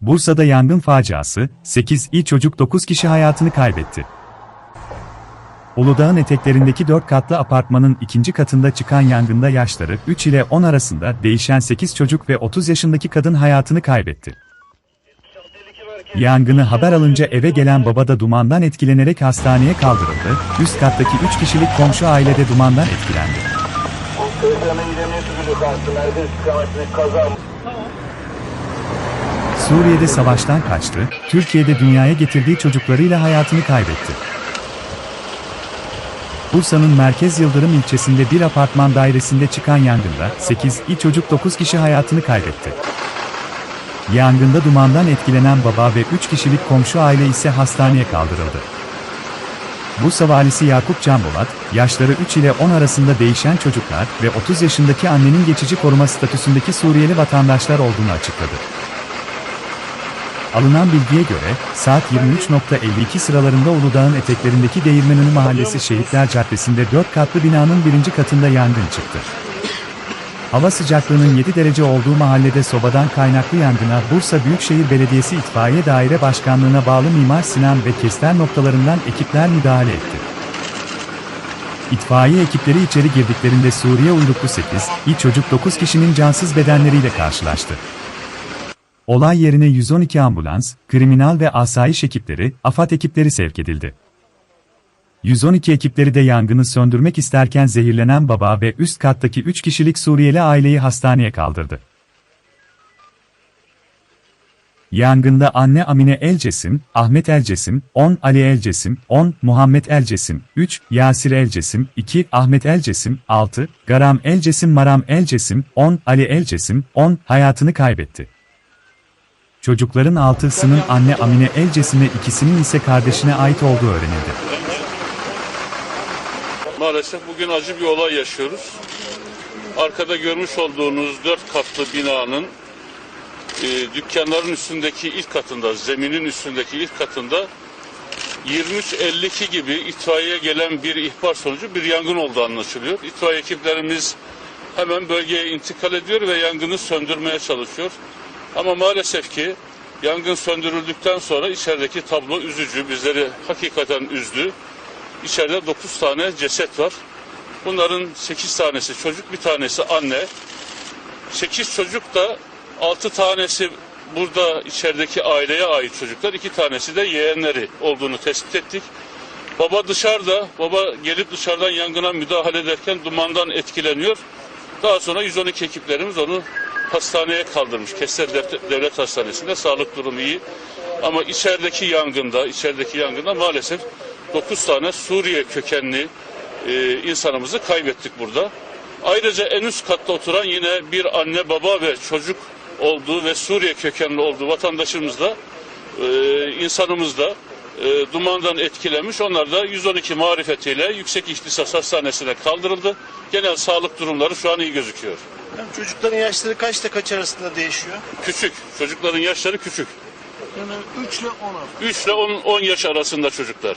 Bursa'da yangın faciası, 8 il çocuk 9 kişi hayatını kaybetti. Uludağ'ın eteklerindeki 4 katlı apartmanın ikinci katında çıkan yangında yaşları 3 ile 10 arasında değişen 8 çocuk ve 30 yaşındaki kadın hayatını kaybetti. Yangını haber alınca eve gelen baba da dumandan etkilenerek hastaneye kaldırıldı, üst kattaki 3 kişilik komşu aile de dumandan etkilendi. Suriye'de savaştan kaçtı, Türkiye'de dünyaya getirdiği çocuklarıyla hayatını kaybetti. Bursa'nın Merkez Yıldırım ilçesinde bir apartman dairesinde çıkan yangında 8 il çocuk 9 kişi hayatını kaybetti. Yangında dumandan etkilenen baba ve 3 kişilik komşu aile ise hastaneye kaldırıldı. Bursa valisi Yakup Canbolat, yaşları 3 ile 10 arasında değişen çocuklar ve 30 yaşındaki annenin geçici koruma statüsündeki Suriyeli vatandaşlar olduğunu açıkladı. Alınan bilgiye göre, saat 23.52 sıralarında Uludağ'ın eteklerindeki Değirmenönü Mahallesi Şehitler Caddesi'nde 4 katlı binanın birinci katında yangın çıktı. Hava sıcaklığının 7 derece olduğu mahallede sobadan kaynaklı yangına Bursa Büyükşehir Belediyesi İtfaiye Daire Başkanlığı'na bağlı Mimar Sinan ve Kestel noktalarından ekipler müdahale etti. İtfaiye ekipleri içeri girdiklerinde Suriye uyruklu 8, il çocuk 9 kişinin cansız bedenleriyle karşılaştı. Olay yerine 112 ambulans, kriminal ve asayiş ekipleri, AFAD ekipleri sevk edildi. 112 ekipleri de yangını söndürmek isterken zehirlenen baba ve üst kattaki 3 kişilik Suriyeli aileyi hastaneye kaldırdı. Yangında anne Amine Elcesim, Ahmet Elcesim, 10 Ali Elcesim, 10 Muhammed Elcesim, 3 Yasir Elcesim, 2 Ahmet Elcesim, 6 Garam Elcesim Maram Elcesim, 10 Ali Elcesim, 10 hayatını kaybetti. Çocukların altısının anne Amine Elcesim'e ikisinin ise kardeşine ait olduğu öğrenildi. Maalesef bugün acı bir olay yaşıyoruz. Arkada görmüş olduğunuz dört katlı binanın e, dükkanların üstündeki ilk katında, zeminin üstündeki ilk katında 23.52 gibi itfaiye gelen bir ihbar sonucu bir yangın olduğu anlaşılıyor. İtfaiye ekiplerimiz hemen bölgeye intikal ediyor ve yangını söndürmeye çalışıyor. Ama maalesef ki yangın söndürüldükten sonra içerideki tablo üzücü, bizleri hakikaten üzdü. İçeride 9 tane ceset var. Bunların 8 tanesi çocuk, bir tanesi anne. 8 çocuk da 6 tanesi burada içerideki aileye ait çocuklar, 2 tanesi de yeğenleri olduğunu tespit ettik. Baba dışarıda, baba gelip dışarıdan yangına müdahale ederken dumandan etkileniyor. Daha sonra 112 ekiplerimiz onu hastaneye kaldırmış. Kestel Devlet- Hastanesi'nde sağlık durumu iyi. Ama içerideki yangında, içerideki yangında maalesef 9 tane Suriye kökenli e, insanımızı kaybettik burada. Ayrıca en üst katta oturan yine bir anne baba ve çocuk olduğu ve Suriye kökenli olduğu vatandaşımız da e, insanımız da e, dumandan etkilenmiş. Onlar da 112 marifetiyle Yüksek İhtisas Hastanesi'ne kaldırıldı. Genel sağlık durumları şu an iyi gözüküyor. Yani çocukların yaşları kaçta kaç arasında değişiyor? Küçük. Çocukların yaşları küçük. Yani 3 ile 10 arası. 3 ile 10, 10 yaş arasında çocuklar.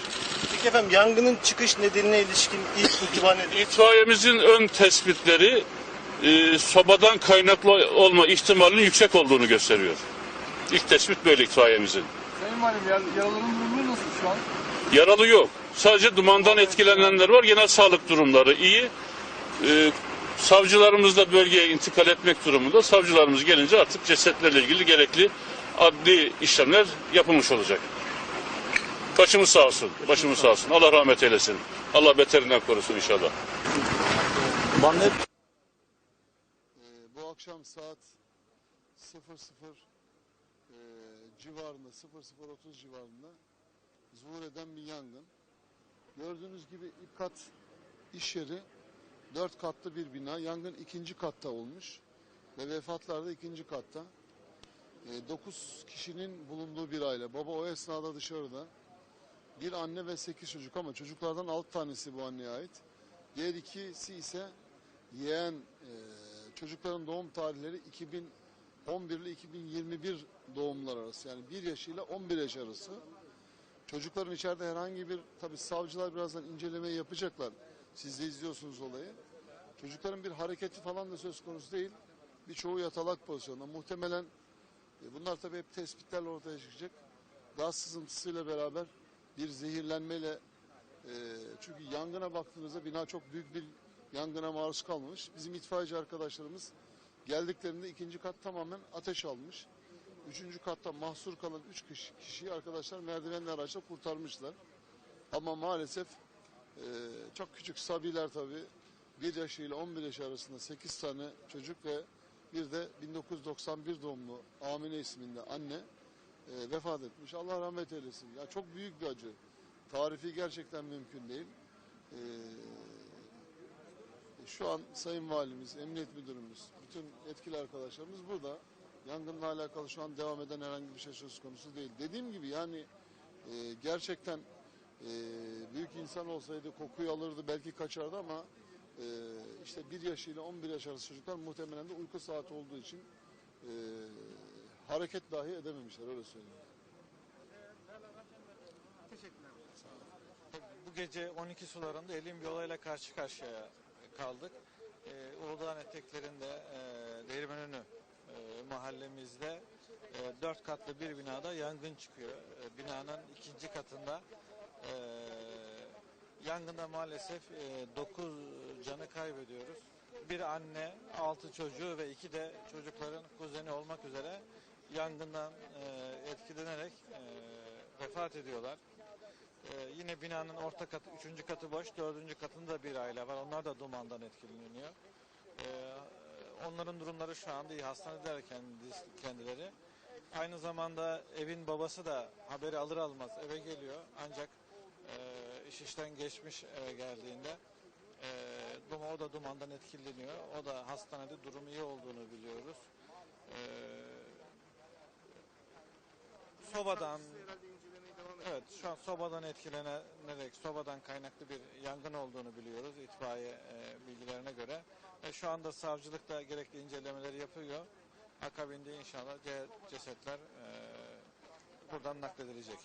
Peki efendim yangının çıkış nedenine ilişkin ilk itibar nedir? İtfaiyemizin ön tespitleri e, sobadan kaynaklı olma ihtimalinin yüksek olduğunu gösteriyor. İlk tespit böyle itfaiyemizin. Sayın Valim yar, yaraların durumu nasıl şu an? Yaralı yok. Sadece dumandan etkilenenler var. Genel sağlık durumları iyi. E, savcılarımız da bölgeye intikal etmek durumunda. Savcılarımız gelince artık cesetlerle ilgili gerekli adli işlemler yapılmış olacak. Başımız sağ olsun. Başımız sağ olsun. Allah rahmet eylesin. Allah beterinden korusun inşallah. Ee, bu akşam saat 00 e, civarında 00.30 civarında zuhur eden bir yangın. Gördüğünüz gibi ilk kat iş yeri 4 katlı bir bina. Yangın ikinci katta olmuş ve vefatlar da ikinci katta. 9 kişinin bulunduğu bir aile. Baba o esnada dışarıda. Bir anne ve 8 çocuk ama çocuklardan 6 tanesi bu anneye ait. Diğer ikisi ise yeğen e, çocukların doğum tarihleri 2011 ile 2021 doğumlar arası. Yani 1 yaş ile 11 yaş arası. Çocukların içeride herhangi bir tabi savcılar birazdan incelemeyi yapacaklar. Siz de izliyorsunuz olayı. Çocukların bir hareketi falan da söz konusu değil. Birçoğu yatalak pozisyonda. Muhtemelen E, bunlar tabii hep tespitlerle ortaya çıkacak. Gaz sızıntısıyla beraber bir zehirlenmeyle e, çünkü yangına baktığınızda bina çok büyük bir yangına maruz kalmamış. Bizim itfaiyeci arkadaşlarımız geldiklerinde ikinci kat tamamen ateş almış. Üçüncü katta mahsur kalan üç kişi, kişiyi arkadaşlar merdivenli araçla kurtarmışlar. Ama maalesef e, çok küçük sabiler tabii 1 yaş ile 11 yaş arasında 8 tane çocuk ve bir de 1991 doğumlu Amine isminde anne e, vefat etmiş. Allah rahmet eylesin. Ya çok büyük bir acı. Tarifi gerçekten mümkün değil. E, şu an Sayın Valimiz, Emniyet Müdürümüz, bütün etkili arkadaşlarımız burada. Yangınla alakalı şu an devam eden herhangi bir şey söz konusu değil. Dediğim gibi yani e, gerçekten e, büyük insan olsaydı kokuyu alırdı belki kaçardı ama e, işte 1 yaş ile 11 yaş arası çocuklar muhtemelen de uyku saati olduğu için e, hareket dahi edememişler öyle söyleyeyim. Bu gece 12 sularında elin bir olayla karşı karşıya kaldık. Ee, Uludağ'ın eteklerinde e, Değirmenönü e, mahallemizde e, dört katlı bir binada yangın çıkıyor. E, binanın ikinci katında e, yangında maalesef 9 canı kaybediyoruz. Bir anne, altı çocuğu ve iki de çocukların kuzeni olmak üzere yangından e, etkilenerek e, vefat ediyorlar. Ee, yine binanın orta katı, üçüncü katı boş, dördüncü katında bir aile var. Onlar da dumandan etkileniyor. Ee, onların durumları şu anda iyi. Hastanedeler kendi, kendileri. Aynı zamanda evin babası da haberi alır almaz eve geliyor. Ancak e, iş işten geçmiş eve geldiğinde e, duma, o da dumandan etkileniyor. O da hastanede durumu iyi olduğunu biliyoruz. E, sobadan Evet şu an sobadan etkilenerek sobadan kaynaklı bir yangın olduğunu biliyoruz itfaiye e, bilgilerine göre. E, şu anda savcılık da gerekli incelemeleri yapıyor. Akabinde inşallah ce- cesetler e, buradan nakledilecek.